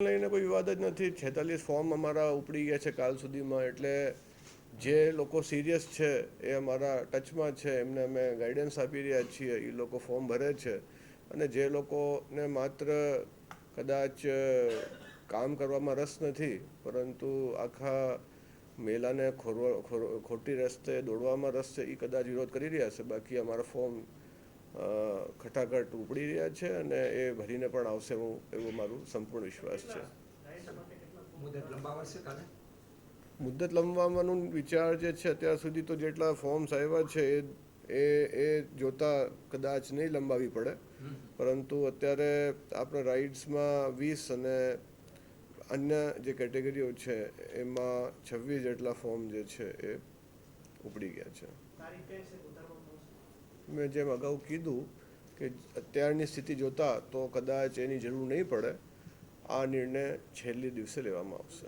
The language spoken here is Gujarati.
લઈને કોઈ વિવાદ જ નથી. છેતાલીસ ફોર્મ અમારા ઉપડી ગયા છે કાલ સુધીમાં. એટલે જે લોકો સિરિયસ છે, એ અમારા ટચમાં છે. એમને અમે ગાઈડન્સ આપી રહ્યા છીએ. એ લોકો ફોર્મ ભરે છે. અને જે લોકોને માત્ર કદાચ કામ કરવામાં રસ નથી, પરંતુ આખા મેલાને ખોરવા ખોટી રસ્તે દોડવામાં રસ છે એ કદાચ વિરોધ કરી રહ્યા છે. બાકી અમારા ફોર્મ ખટાખટ ઉપડી રહ્યા છે અને એ ભરીને પણ આવશે હું એવો મારું સંપૂર્ણ વિશ્વાસ છે. મુદ્દત લંબાવવાનો વિચાર જે છે અત્યાર સુધી તો જેટલા ફોર્મ્સ આવ્યા છે એ એ એ જોતા કદાચ નહીં લંબાવી પડે. પરંતુ અત્યારે આપણે રાઇડ્સમાં વીસ અને અન્ય જે કેટેગરીઓ છે એમાં છવ્વીસ જેટલા ફોર્મ જે છે એ ઉપડી ગયા છે. મેં જેમ અગાઉ કીધું કે અત્યારની સ્થિતિ જોતા તો કદાચ એની જરૂર નહીં પડે. આ નિર્ણય છેલ્લી દિવસે લેવામાં આવશે.